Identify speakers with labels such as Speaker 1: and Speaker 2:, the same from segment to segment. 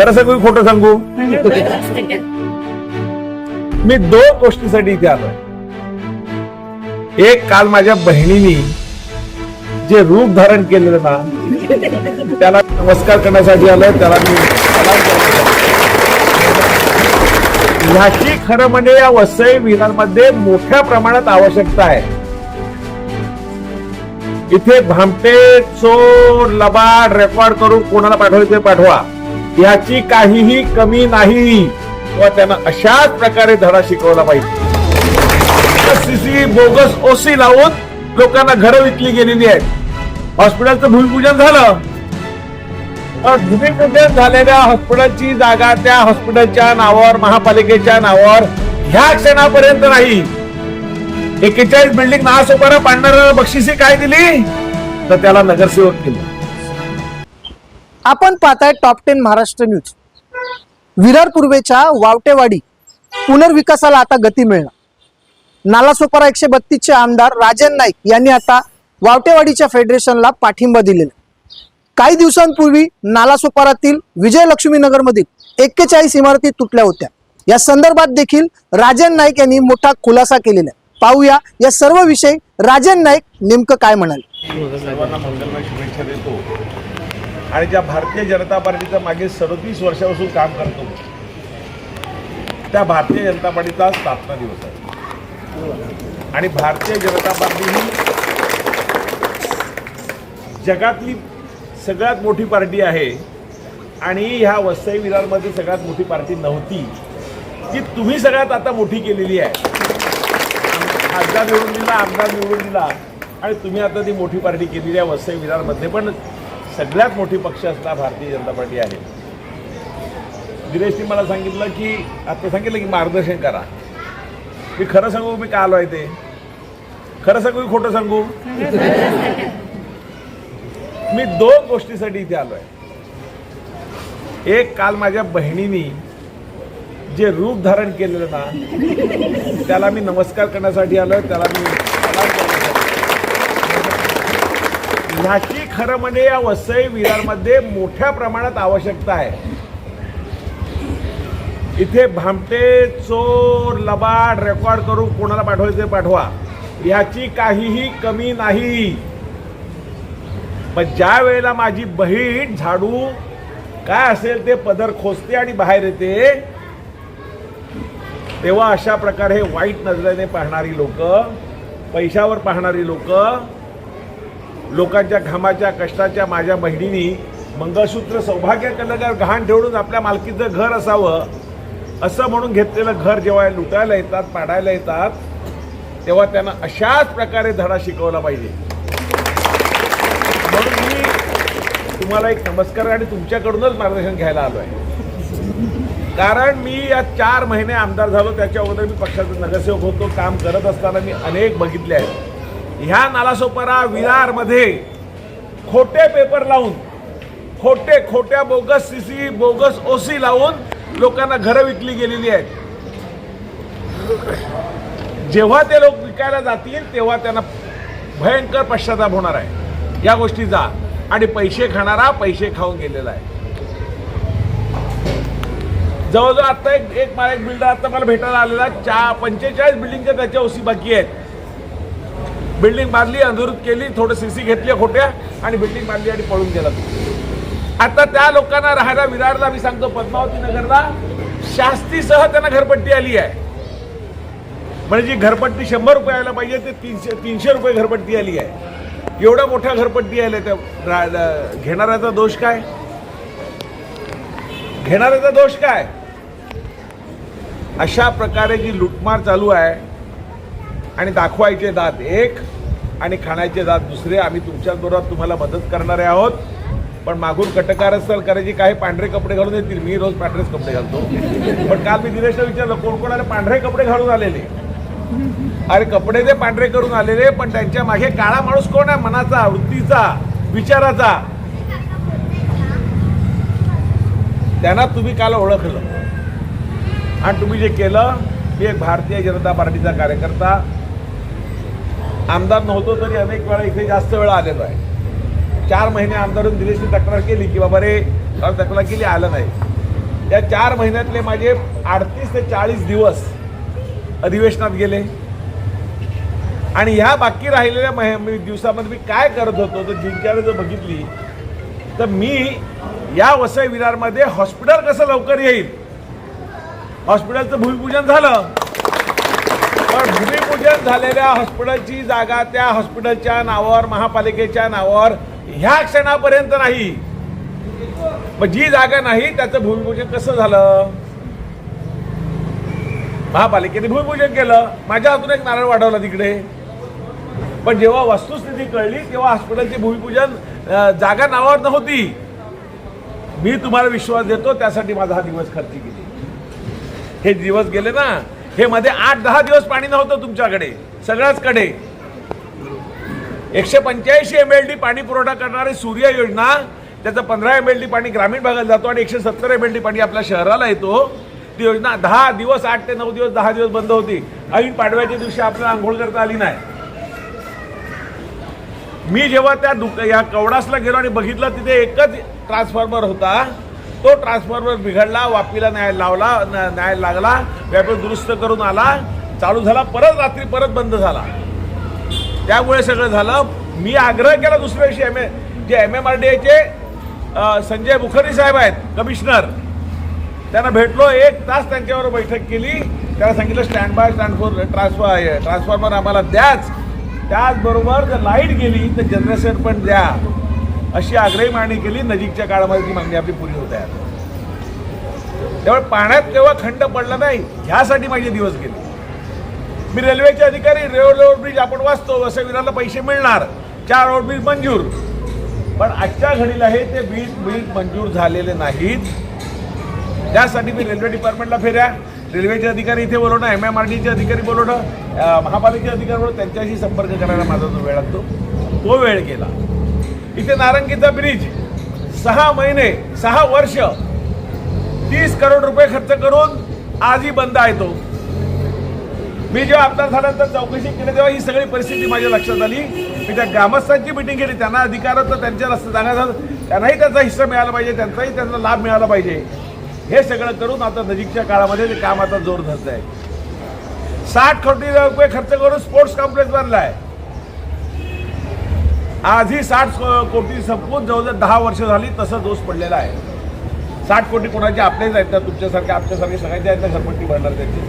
Speaker 1: खरं सांगू खोटं सांगू? मी दोन गोष्टीसाठी इथे आलोय. एक काल माझ्या बहिणीनी जे रूप धारण केलेलं ना त्याला नमस्कार करण्यासाठी आलोय. त्याला मी ह्याची खरं म्हणजे या वसई विरारमध्ये मोठ्या प्रमाणात आवश्यकता आहे. इथे भामटे चोर लबाड रेकॉर्ड करून कोणाला पाठवायचे पाठवा. याची काहीही कमी नाही. व त्यांना अशाच प्रकारे धडा शिकवला पाहिजे. सीसी बोगस ओसी लावून लोकांना घरं विकली गेलेली आहेत. हॉस्पिटलचं भूमिपूजन झालं. पण भूमिपूजन झालेल्या हॉस्पिटलची जागा त्या हॉस्पिटलच्या नावावर महापालिकेच्या नावावर ह्या क्षणापर्यंत नाही. एकेचाळीस बिल्डिंग नासोपारा पाडणाऱ्याला बक्षिसी काय दिली? तर त्याला नगरसेवक केलं.
Speaker 2: आपण पाहताय top ten Maharashtra news Virar पूर्वेच्या वावटेवाडी पुनर्विकासाला आता गती मिळणार. नालासोपारा एकशे बत्तीसचे आमदार राजन नाईक यांनी आता वावटेवाडीच्या फेडरेशनला पाठिंबा दिलेला काही दिवसांपूर्वी नालासोपारातील विजयलक्ष्मीनगरमधील एक्केचाळीस इमारती तुटल्या होत्या. या संदर्भात देखील राजन नाईक यांनी मोठा खुलासा केलेला आहे. पाहूया या सर्व विषयी राजन नाईक नेमकं काय म्हणाले
Speaker 1: सर्वांना मंगलमय शुभेच्छा देतो आणि ज्या भारतीय जनता पार्टीचं मागे सदतीस वर्षापासून काम करतो त्या भारतीय जनता पार्टीचा स्थापना दिवस आहे. आणि भारतीय जनता पार्टी ही जगातली सगळ्यात मोठी पार्टी आहे आणि ह्या वसई विरारमध्ये सगळ्यात मोठी पार्टी नव्हती ती तुम्ही सगळ्यात आता मोठी केलेली आहे. खासदार निवडून दिला आमदार निवडून दिला आणि तुम्ही आता ती मोठी पार्टी केलेली आहे वसई विरारमध्ये. पण सगळ्यात मोठी पक्ष असला भारतीय जनता पार्टी आहे. दिनेशनी मला सांगितलं की आता सांगितलं की मार्गदर्शन करा. मी खरं सांगू मी का आलो आहे ते? खरं सांगू की खोटं सांगू? मी दोन गोष्टीसाठी इथे आलो आहे. एक काल माझ्या बहिणीनी जे रूप धारण केलेलं ना त्याला मी नमस्कार करण्यासाठी आलोय त्याला मी ह्या खरं म्हणजे या वसई विरारमध्ये मोठ्या प्रमाणात आवश्यकता आहे. इथे भामटे चोर लबाड रेकॉर्ड करून कोणाला पाठवायचे पाठवा. ह्याची काहीही कमी नाही. पण ज्या वेळेला माझी बहीण झाडू काय असेल ते पदर खोचते आणि बाहेर येते तेव्हा अशा प्रकारे वाईट नजरेने पाहणारी लोक पैशावर पाहणारी लोक लोकांच्या घामाच्या कष्टाच्या माझ्या बहिणीनी मंगळसूत्र सौभाग्य कलगार घाण ठेवून आपल्या मालकीचं घर असावं. असं म्हणून घेतलेलं घर जेव्हा लुटायला येतात पाडायला येतात तेव्हा त्यांना अशाच प्रकारे धडा शिकवला पाहिजे. म्हणून मी तुम्हाला एक नमस्कार आणि तुमच्याकडूनच मार्गदर्शन घ्यायला आलो आहे कारण मी या चार महिने आमदार झालो त्याच्या अगोदर मी पक्षाचा नगरसेवक होतो काम करत असताना मी अनेक बघितले आहेत. ह्या नालासोपारा विरारमध्ये खोटे पेपर लावून खोटे खोट्या बोगस सीसी बोगस ओसी लावून लोकांना घरं विकली गेलेली आहेत. जेव्हा ते लोक विकायला जातील तेव्हा त्यांना भयंकर पश्चाताप होणार आहे. या गोष्टीचा आणि पैसे खाणारा पैसे खाऊन गेलेला आहे. जवळजवळ आता एक एक मला एक बिल्डर आता मला भेटायला आलेला चा पंचेचाळीस बिल्डिंगच्या त्याच्या ओसी बाकी आहेत. बिल्डिंग बांधली अंधुरूत केली थोडं सी सी घेतली खोट्या आणि बिल्डिंग बांधली आणि पळून गेला आता त्या लोकांना राहायला विरारला मी सांगतो पद्मावती नगरला शास्तीसह त्यांना घरपट्टी आली आहे. म्हणजे जी घरपट्टी शंभर रुपये यायला पाहिजे ते तीनशे तीनशे रुपये घरपट्टी आली आहे. एवढा मोठ्या घरपट्टी आल्या त्या घेणाऱ्याचा दोष काय? घेणाऱ्याचा दोष काय? अशा प्रकारे जी लुटमार चालू आहे आणि दाखवायचे दात एक आणि खाण्याचे दात दुसरे. आम्ही तुमच्याबरोबर तुम्हाला मदत करणारे आहोत. पण मागून कटकारस्थल करायची काही पांढरे कपडे घालून येतील. मी रोज पांढरेच कपडे घालतो. पण काल मी दिनेशला विचारलं कोण कोण आले पांढरे कपडे घालून आलेले? अरे कपडे ते पांढरे करून आलेले पण त्यांच्या मागे काळा माणूस कोण आहे? मनाचा वृत्तीचा विचाराचा. त्यांना तुम्ही काल ओळखलं. आणि तुम्ही जे केलं मी एक भारतीय जनता पार्टीचा कार्यकर्ता आमदार नव्हतो तरी अनेक वेळा इथे जास्त वेळा आलेलो आहे. चार महिने आमदारून दिलेशी तक्रार केली की बाबा रे तक्रार केली आलं नाही. या चार महिन्यातले माझे अडतीस ते चाळीस दिवस अधिवेशनात गेले. आणि ह्या बाकी राहिलेल्या मह- मी- दिवसामध्ये मी काय करत होतो तर दिनचर्या जर बघितली तर मी या वसई विरारमध्ये हॉस्पिटल कसं लवकर येईल? हॉस्पिटलचं भूमिपूजन झालं. भूमिपूजन झालेल्या हॉस्पिटलची जागा त्या हॉस्पिटलच्या नावावर महापालिकेच्या नावावर ह्या क्षणापर्यंत नाही. मग जी जागा नाही त्याचं भूमिपूजन कसं झालं? महापालिकेने भूमिपूजन केलं. माझ्या हातून एक नारळ वाढवला तिकडे. पण जेव्हा वस्तुस्थिती कळली तेव्हा हॉस्पिटलचे भूमिपूजन जागा नावावर नव्हती. मी तुम्हाला विश्वास देतो त्यासाठी माझा हा दिवस खर्च केली. हे दिवस गेले ना हे मध्ये आठ दहा दिवस पाणी नव्हतं तुमच्याकडे सगळ्याच कडे. एकशे पंच्याऐंशी एम एल डी पाणी पुरवठा करणारी सूर्य योजना त्याचं पंधरा एम एल डी पाणी ग्रामीण भागात जातो आणि एकशे सत्तर एम एल डी पाणी आपल्या शहराला येतो. ती योजना दहा दिवस आठ ते नऊ दिवस दहा दिवस बंद होती. ऐन पाडव्याच्या दिवशी आपल्याला आंघोळ करता आली नाही. मी जेव्हा त्या दुक या कवडासला गेलो आणि बघितलं तिथे एकच ट्रान्सफॉर्मर होता. तो ट्रान्सफॉर्मर बिघडला वापीला न्याय लावला न- न्याय लागला व्यापार दुरुस्त करून आला चालू झाला परत रात्री परत बंद झाला. त्यामुळे सगळं झालं. मी आग्रह केला दुसऱ्या दिवशी M A J M M R D एचे Sanjay Mukherjee साहेब आहेत कमिशनर त्यांना भेटलो एक तास त्यांच्यावर बैठक केली. त्याला सांगितलं stand by stand for transfer transformer आम्हाला द्याच. त्याचबरोबर जर लाइट गेली तर जनरेशन पण द्या. अशी आग्रही मागणी केली नजीकच्या काळामध्ये ती मागणी आपली पुरी होत आहे त्यामुळे पाण्यात केव्हा खंड पडला नाही ह्यासाठी माझे दिवस गेले. मी रेल्वेचे अधिकारी रेल्वे ओव्हरब्रिज आपण वाचतो असं विराला पैसे मिळणार चार ओव्हरब्रिज मंजूर. पण आजच्या घडीला हे ते ब्रिज बिल मंजूर झालेले नाहीत. त्यासाठी मी रेल्वे डिपार्टमेंटला फेऱ्या. रेल्वेचे अधिकारी इथे बोलवणं एम एम आर डीचे अधिकारी बोलवणं महापालिकेचे अधिकारी बोलवणं त्यांच्याशी संपर्क करायला माझा जो वेळ लागतो तो वेळ गेला. इथे नारंगीचा ब्रिज सहा महिने सहा वर्ष तीस करोड रुपये खर्च करून आजही बंद आहे तो. मी जेव्हा आमदार झाल्यानंतर चौकशी केली तेव्हा ही सगळी परिस्थिती माझ्या लक्षात आली. मी त्या ग्रामस्थांची मिटिंग केली त्यांना अधिकार तर त्यांच्या रस्ते जाण्याचा त्यांनाही त्यांचा हिस्सा मिळाला पाहिजे त्यांचाही त्यांना लाभ मिळाला पाहिजे. हे सगळं करून आता नजीकच्या काळामध्ये ते काम आता जोर धरत आहे साठ कोटी रुपये खर्च करून स्पोर्ट्स कॉम्प्लेक्स आज आजही साठ कोटी संपवून जवळजवळ दहा वर्ष झाली तसं दोष पडलेला आहे. साठ कोटी कोणाचे आपलेच आहेत ना? तुमच्यासारखे आमच्यासारखे सगळ्यांचे आहेत ना घरपट्टी भरणार त्यांची?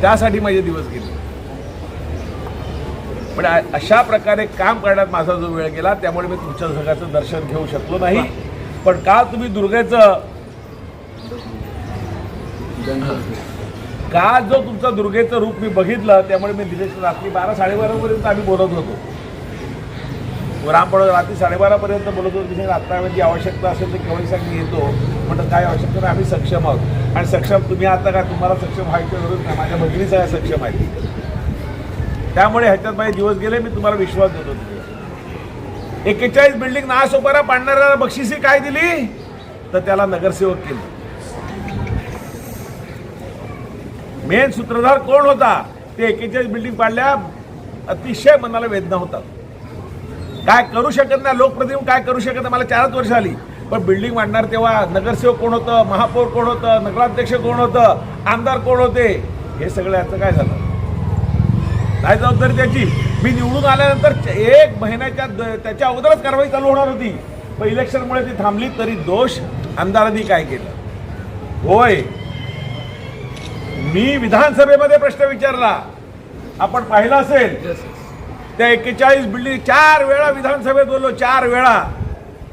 Speaker 1: त्यासाठी माझे दिवस गेले. पण अशा प्रकारे काम करण्यात माझा जो वेळ गेला त्यामुळे मी तुमच्या सगळ्याचं दर्शन घेऊ शकलो नाही. पण का तुम्ही दुर्गेचं का जो तुमचं दुर्गेचं रूप मी बघितलं त्यामुळे मी दिलेश रात्री बारा साडेबारापर्यंत आम्ही बोलत होतो. रामपड रात्री साडेबारापर्यंत बोलत होतो तिथे रात्रामध्ये आवश्यकता असेल तर केव्हाही येतो. म्हणतात काय आवश्यकता नाही आम्ही सक्षम आहोत. आणि सक्षम तुम्ही आता काय तुम्हाला सक्षम व्हायचं गरज नाही माझ्या भगिनी आहे सक्षम आहे. त्यामुळे ह्याच्यात माझे दिवस गेले मी तुम्हाला विश्वास देतो एकेचाळीस बिल्डिंग नासोपारा पाडणाऱ्याला बक्षिसी काय दिली? तर त्याला नगरसेवक केलं. मेन सूत्रधार कोण होता? ते एकेचाळीस बिल्डिंग पाडल्या अतिशय मनाला वेदना होतात. काय करू शकत नाही लोकप्रतिनिधी काय करू शकत नाही मला चारच वर्ष आली पण बिल्डिंग मांडणार तेव्हा नगरसेवक कोण होतं महापौर कोण होतं नगराध्यक्ष कोण होतं आमदार कोण होते हे सगळं याचं काय झालं? काय जबाबदारी त्याची. मी निवडून आल्यानंतर एक महिन्याच्या द- त्याच्या अगोदरच कारवाई चालू होणार होती. पण इलेक्शनमुळे ती थांबली तरी दोष आमदारांनी काय केलं? होय. मी विधानसभेमध्ये प्रश्न विचारला. आपण पाहिला असेल त्या एक्केचाळीस बिल्डिंग चार वेळा विधानसभेत बोललो चार वेळा.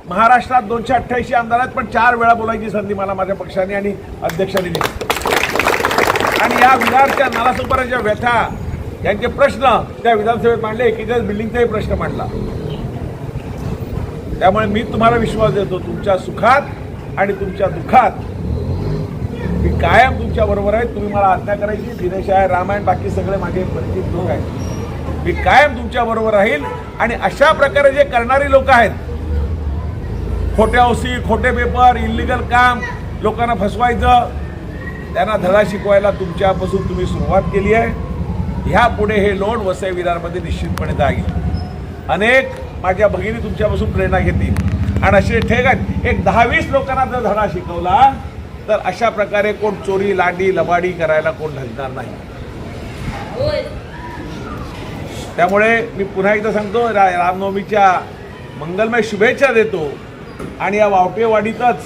Speaker 1: महाराष्ट्रात दोनशे अठ्ठ्याऐंशी आमदार आहेत पण चार वेळा बोलायची संधी मला माझ्या पक्षाने आणि अध्यक्षांनी दिली. आणि या विधानच्या नालासोपाराच्या व्यथा यांचे प्रश्न त्या विधानसभेत मांडले एकेचाळीस बिल्डिंगचाही प्रश्न मांडला. त्यामुळे मी तुम्हाला विश्वास देतो तुमच्या सुखात आणि तुमच्या दुःखात. मी कायम तुमच्या बरोबर आहे तुम्ही मला आज्ञा करायची दिनेश आहे रामायण बाकी सगळे माझे परिचित लोक आहेत. मी कायम तुमच्या बरोबर राहील आणि अशा प्रकारे जे करणारी लोक आहेत खोट्या ओसी खोटे पेपर इलिगल काम लोकांना फसवायचं त्यांना धडा शिकवायला तुमच्यापासून तुम्ही सुरुवात केली आहे. ह्या पुढे हे लोड वसई विरारमध्ये निश्चितपणे जाईल. अनेक माझ्या भगिनी तुमच्यापासून प्रेरणा घेतील. आणि असे ठेक आहेत एक दहा वीस लोकांना जर धडा शिकवला तर अशा प्रकारे कोण चोरी लांडी लबाडी करायला कोण धजणार नाही. त्यामुळे मी पुन्हा एकदा सांगतो रा रामनवमीच्या मंगलमय शुभेच्छा देतो. आणि या वावटेवाडीतच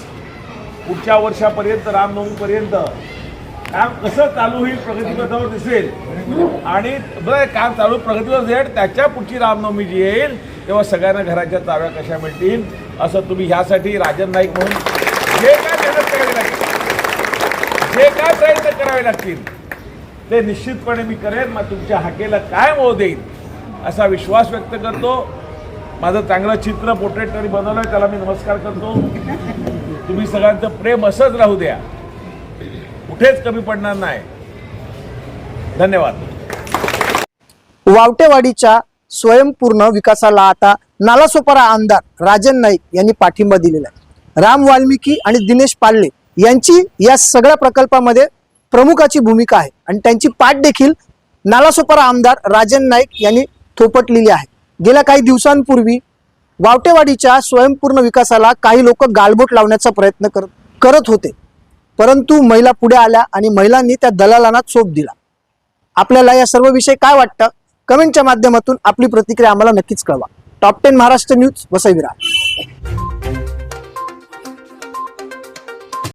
Speaker 1: पुढच्या वर्षापर्यंत रामनवमीपर्यंत काम कसं चालू होईल प्रगतीपथावर दिसेल. आणि बरं काम चालू प्रगतीवर जाईल त्याच्या पुढची रामनवमी जी येईल तेव्हा सगळ्यांना घराच्या चाव्या कशा मिळतील असं तुम्ही ह्यासाठी राजन नाईक म्हणून जे काय मेहनत करावी लागेल जे काय प्रयत्न करावे लागतील ते निश्चितपणे मी करेन मग तुमच्या हाकेला काय मोह देईन असा विश्वास व्यक्त करतो. माझं चांगलं चित्र पोर्ट्रेट तरी बनवलं आहे त्याला मी नमस्कार करतो. तुम्ही सगळ्यांचं प्रेम असंच राहू द्या. कुठेच कमी पडणार नाही. धन्यवाद.
Speaker 2: वावटेवाडीच्या स्वयंपूर्ण विकासाला आता नालासोपारा आमदार राजन नाईक यांनी पाठिंबा दिलेला आहे. राम वाल्मिकी आणि दिनेश पाल्ले यांची या सगळ्या प्रकल्पामध्ये प्रमुखाची भूमिका आहे. आणि त्यांची पाठ देखील नालासोपारा आमदार राजन नाईक यांनी थोपटलेली आहे. गेल्या काही दिवसांपूर्वी वावटेवाडीच्या स्वयंपूर्ण विकासाला काही लोक गालबोट लावण्याचा प्रयत्न करत करत होते. परंतु महिला पुढे आल्या आणि महिलांनी त्या दलालांना चोप दिला. आपल्याला या सर्व विषय काय वाटतं? कमेंटच्या माध्यमातून आपली प्रतिक्रिया आम्हाला नक्कीच कळवा. Top ten Maharashtra news Vasai